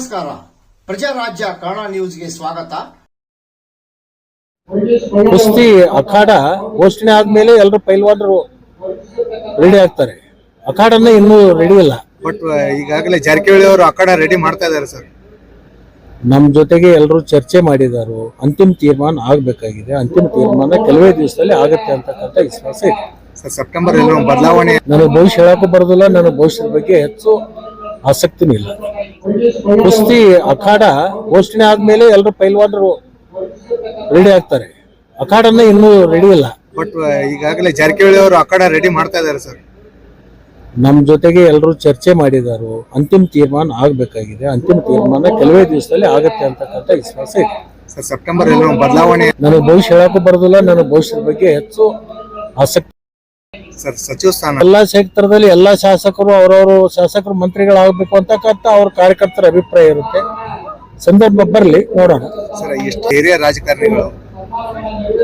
ನಮಸ್ಕಾರ. ಪ್ರಜಾರಾಜ್ಯ ಕನ್ನಡ ನ್ಯೂಸ್ಗೆ ಸ್ವಾಗತ. ಕುಸ್ತಿ ಅಖಾಡ ಘೋಷಣೆ ಆದ್ಮೇಲೆ ಎಲ್ಲರೂ ಪೈಲ್ವಾನರು ರೆಡಿ ಆಗ್ತಾರೆ. ಅಖಾಡನ್ನ ಇನ್ನೂ ರೆಡಿ ಇಲ್ಲ. ಬಟ್ ಈಗಾಗಲೇ ಜಾರಕಿಹೊಳಿ ಅವರು ಅಖಾಡ ರೆಡಿ ಮಾಡ್ತಾ ಇದ್ದಾರೆ ಸರ್ ನಮ್ಮ ಜೊತೆಗೆ ಎಲ್ಲರೂ ಚರ್ಚೆ ಮಾಡಿದಾರು. ಅಂತಿಮ ತೀರ್ಮಾನ ಆಗ್ಬೇಕಾಗಿದೆ. ಅಂತಿಮ ತೀರ್ಮಾನ ಕೆಲವೇ ದಿವಸದಲ್ಲಿ ಆಗತ್ತೆ ಅಂತಕ್ಕಂಥ ವಿಶ್ವಾಸ ಇದೆ. ಸರ್ ಸೆಪ್ಟೆಂಬರ್ ಬದಲಾವಣೆ ನನಗೆ ಭವಿಷ್ಯ ಹೇಳಕ್ಕೂ ಬರೋದಿಲ್ಲ. ನನಗೆ ಭವಿಷ್ಯದ ಬಗ್ಗೆ ಹೆಚ್ಚು ಆಸಕ್ತಿನೂ ಇಲ್ಲ. ಕುಸ್ತಿ ಅಖಾಡ ಘೋಷಣೆ ಆದ್ಮೇಲೆ ಎಲ್ಲರೂ ಪೈಲ್ವಾನರು ರೆಡಿ ಆಗ್ತಾರೆ. ಅಖಾಡನ್ನ ಇನ್ನೂ ರೆಡಿ ಇಲ್ಲ. ಬಟ್ ಈಗಾಗಲೇ ಜಾರಕಿಹೊಳಿ ಅವರು ಅಖಾಡ ರೆಡಿ ಮಾಡ್ತಾ ಇದ್ದಾರೆ ಸರ್ ನಮ್ಮ ಜೊತೆಗೆ ಎಲ್ಲರೂ ಚರ್ಚೆ ಮಾಡಿದಾರು. ಅಂತಿಮ ತೀರ್ಮಾನ ಆಗ್ಬೇಕಾಗಿದೆ. ಅಂತಿಮ ತೀರ್ಮಾನ ಕೆಲವೇ ದಿವಸದಲ್ಲಿ ಆಗತ್ತೆ ಅಂತಕ್ಕಂಥ ವಿಶ್ವಾಸ ಇದೆ. ಸರ್ ಸೆಪ್ಟೆಂಬರ್ ಬದಲಾವಣೆ ನನಗೆ ಭವಿಷ್ಯ ಹೇಳಕ್ಕೂ ಬರೋದಿಲ್ಲ. ನನಗೆ ಭವಿಷ್ಯದ ಬಗ್ಗೆ ಹೆಚ್ಚು ಆಸಕ್ತಿ ಸರ್ ಸಚಿವ ಸ್ಥಾನ. ಎಲ್ಲಾ ಕ್ಷೇತ್ರದಲ್ಲಿ ಎಲ್ಲಾ ಶಾಸಕರು ಅವರವರು ಶಾಸಕರು ಮಂತ್ರಿಗಳಾಗಬೇಕು ಅಂತಕ್ಕಂಥ ಅವ್ರ ಕಾರ್ಯಕರ್ತರ ಅಭಿಪ್ರಾಯ ಇರುತ್ತೆ. ಸಂದರ್ಭ ಬರಲಿ ನೋಡೋಣ. ಸರ್ ಎಷ್ಟು ಹಿರಿಯ ರಾಜಕಾರಣಿಗಳು?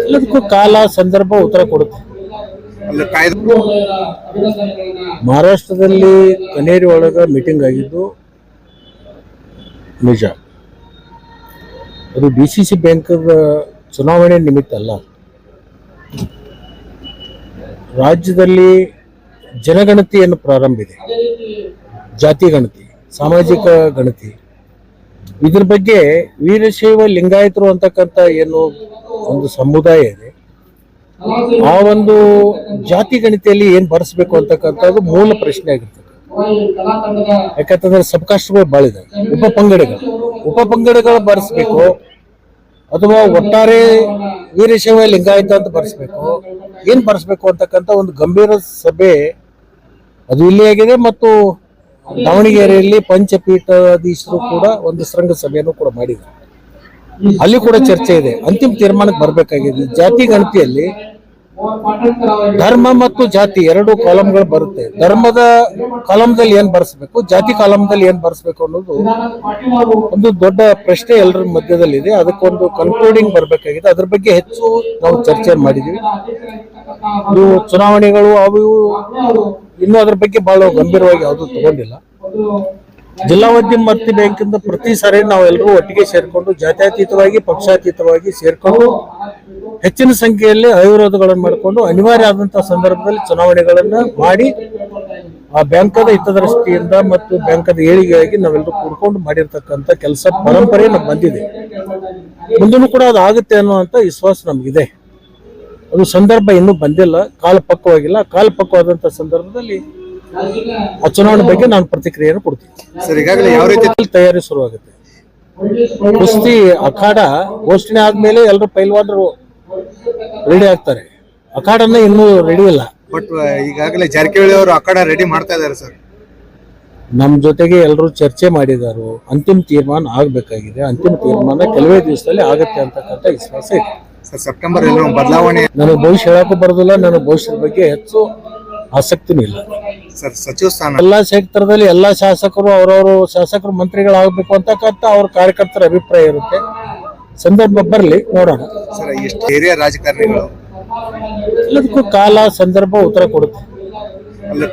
ಎಲ್ಲದಕ್ಕೂ ಕಾಲ ಸಂದರ್ಭ ಉತ್ತರ ಕೊಡುತ್ತೆ. ಅಲ್ಲಿ ಕಾಯ್ದೆ ಮಹಾರಾಷ್ಟ್ರದಲ್ಲಿ ಕನೇರಿ ಒಳಗ ಮೀಟಿಂಗ್ ಆಗಿದ್ದು ನಿಜ. ಅದು ಡಿ ಸಿ ಸಿ ಬ್ಯಾಂಕದ ಚುನಾವಣೆ ನಿಮಿತ್ತ ಅಲ್ಲ. ರಾಜ್ಯದಲ್ಲಿ ಜನಗಣತಿಯನ್ನು ಪ್ರಾರಂಭಿದೆ. ಜಾತಿ ಗಣತಿ, ಸಾಮಾಜಿಕ ಗಣತಿ. ಇದ್ರ ಬಗ್ಗೆ ವೀರಶೈವ ಲಿಂಗಾಯತರು ಅಂತಕ್ಕಂಥ ಏನು ಒಂದು ಸಮುದಾಯ ಇದೆ. ಆ ಒಂದು ಜಾತಿ ಗಣಿತೆಯಲ್ಲಿ ಏನು ಬರೆಸ್ಬೇಕು ಅಂತಕ್ಕಂಥದ್ದು ಮೂಲ ಪ್ರಶ್ನೆ ಆಗಿರ್ತದೆ. ಯಾಕಂತಂದ್ರೆ ಸಬ್ಕಾಸ್ಟ್ಗಳು ಭಾಳ ಇದಾವೆ. ಉಪ ಪಂಗಡಗಳು. ಉಪ ಪಂಗಡಗಳು ಬರೆಸ್ಬೇಕು. ಅಥವಾ ಒಟ್ಟಾರೆ ವೀರಶೈವ ಲಿಂಗಾಯತ ಅಂತ ಬರೆಸ್ಬೇಕು. ಏನು ಬರೆಸ್ಬೇಕು ಅಂತಕ್ಕಂಥ ಒಂದು ಗಂಭೀರ ಸಭೆ ಅದು ಇಲ್ಲಿ ಆಗಿದೆ ಮತ್ತು ದಾವಣಗೆರೆಯಲ್ಲಿ ಪಂಚಪೀಠಾಧೀಶರು ಕೂಡ ಒಂದು ಶೃಂಗ ಸಭೆಯನ್ನು ಕೂಡ ಮಾಡಿದ್ರು ಅಲ್ಲಿ ಕೂಡ ಚರ್ಚೆ ಇದೆ. ಅಂತಿಮ ತೀರ್ಮಾನಕ್ಕೆ ಬರಬೇಕಾಗಿದೆ. ಜಾತಿ ಗಣತಿಯಲ್ಲಿ ಧರ್ಮ ಮತ್ತು ಜಾತಿ ಎರಡು ಕಾಲಂಗಳು ಬರುತ್ತೆ. ಧರ್ಮದ ಕಾಲಂದಲ್ಲಿ ಏನ್ ಬರ್ಸ್ಬೇಕು, ಜಾತಿ ಕಾಲಂದಲ್ಲಿ ಏನ್ ಬರ್ಸ್ಬೇಕು ಅನ್ನೋದು ಒಂದು ದೊಡ್ಡ ಪ್ರಶ್ನೆ ಎಲ್ಲರ ಮಧ್ಯದಲ್ಲಿದೆ. ಅದಕ್ಕೊಂದು ಕನ್ಕ್ಲೂಡಿಂಗ್ ಬರಬೇಕಾಗಿದೆ. ಅದ್ರ ಬಗ್ಗೆ ಹೆಚ್ಚು ನಾವು ಚರ್ಚೆ ಮಾಡಿದೀವಿ. ನೀವು ಚುನಾವಣೆಗಳು ಅವು ಇವು ಇನ್ನೂ ಅದ್ರ ಬಗ್ಗೆ ಬಹಳ ಗಂಭೀರವಾಗಿ ಯಾವುದು ತಗೊಂಡಿಲ್ಲ. ಜಿಲ್ಲಾ ಮತ್ತಿ ಬ್ಯಾಂಕಿಂದ ಪ್ರತಿ ಸಾರಿ ನಾವೆಲ್ಲರೂ ಒಟ್ಟಿಗೆ ಸೇರ್ಕೊಂಡು ಜಾತ್ಯತೀತವಾಗಿ, ಪಕ್ಷಾತೀತವಾಗಿ ಸೇರ್ಕೊಂಡು ಹೆಚ್ಚಿನ ಸಂಖ್ಯೆಯಲ್ಲಿ ಅವಿರೋಧಗಳನ್ನು ಮಾಡಿಕೊಂಡು ಅನಿವಾರ್ಯ ಆದಂತಹ ಸಂದರ್ಭದಲ್ಲಿ ಚುನಾವಣೆಗಳನ್ನ ಮಾಡಿ ಆ ಬ್ಯಾಂಕದ ಹಿತದೃಷ್ಟಿಯಿಂದ ಮತ್ತು ಬ್ಯಾಂಕದ ಏಳಿಗೆಯಾಗಿ ನಾವೆಲ್ಲರೂ ಕೂಡ್ಕೊಂಡು ಮಾಡಿರ್ತಕ್ಕಂಥ ಕೆಲಸ ಪರಂಪರೆ ನಮ್ಗೆ ಬಂದಿದೆ. ಮುಂದೂ ಕೂಡ ಅದು ಆಗುತ್ತೆ ಅನ್ನುವಂಥ ವಿಶ್ವಾಸ ನಮಗಿದೆ. ಅದು ಸಂದರ್ಭ ಇನ್ನೂ ಬಂದಿಲ್ಲ ಕಾಲ ಪಕ್ವವಾಗಿಲ್ಲ ಕಾಲ ಸಂದರ್ಭದಲ್ಲಿ ಆ ಚುನಾವಣೆ ಬಗ್ಗೆ ನಾನು ಪ್ರತಿಕ್ರಿಯೆಯನ್ನು ಕೊಡ್ತೀನಿ. ಯಾವ ರೀತಿ ತಯಾರಿ ಶುರುವಾಗುತ್ತೆ. ಕುಸ್ತಿ ಅಖಾಡ ಘೋಷಣೆ ಆದ್ಮೇಲೆ ಎಲ್ಲರೂ ಪೈಲ್ವಾನರು ರೆಡಿ ಆಗ್ತಾರೆ. ಅಖಾಡನ್ನ ಇನ್ನೂ ರೆಡಿ ಇಲ್ಲ. ಬಟ್ ಈಗಾಗಲೇ ಜಾರಕಿಹೊಳಿ ಅವರು ಅಖಾಡ ರೆಡಿ ಮಾಡ್ತಾ ಇದ್ದಾರೆ ಸರ್ ನಮ್ಮ ಜೊತೆಗೆ ಎಲ್ಲರೂ ಚರ್ಚೆ ಮಾಡಿದಾರು. ಅಂತಿಮ ತೀರ್ಮಾನ ಆಗ್ಬೇಕಾಗಿದೆ. ಅಂತಿಮ ತೀರ್ಮಾನ ಕೆಲವೇ ದಿವಸದಲ್ಲಿ ಆಗತ್ತೆ ಅಂತಕ್ಕಂಥ ವಿಶ್ವಾಸ ಇದೆ. ಸರ್ ಸೆಪ್ಟೆಂಬರ್ ಎಲ್ಲರೂ ಬದಲಾವಣೆ ನನಗೆ ಭವಿಷ್ಯ ಹೇಳಕ್ಕೂ ಬರೋದಿಲ್ಲ. ನನ್ನ ಭವಿಷ್ಯದ ಬಗ್ಗೆ ಹೆಚ್ಚು ಆಸಕ್ತಿನೂ ಇಲ್ಲ. ಸರ್ ಸಚಿವ ಸ್ಥಾನ ಎಲ್ಲಾ ಕ್ಷೇತ್ರದಲ್ಲಿ ಎಲ್ಲಾ ಶಾಸಕರು ಅವರವರು ಶಾಸಕರು ಮಂತ್ರಿಗಳಾಗಬೇಕು ಅಂತಕ್ಕಂಥ ಅವ್ರ ಕಾರ್ಯಕರ್ತರ ಅಭಿಪ್ರಾಯ ಇರುತ್ತೆ. ಸಂದರ್ಭ ಬರಲಿ ನೋಡೋಣ. ಸರ್ ಎಷ್ಟು ಹಿರಿಯ ರಾಜಕಾರಣಿಗಳು? ಎಲ್ಲದಕ್ಕೂ ಕಾಲ ಸಂದರ್ಭ ಉತ್ತರ ಕೊಡುತ್ತೆ. ಅಲ್ಲಿ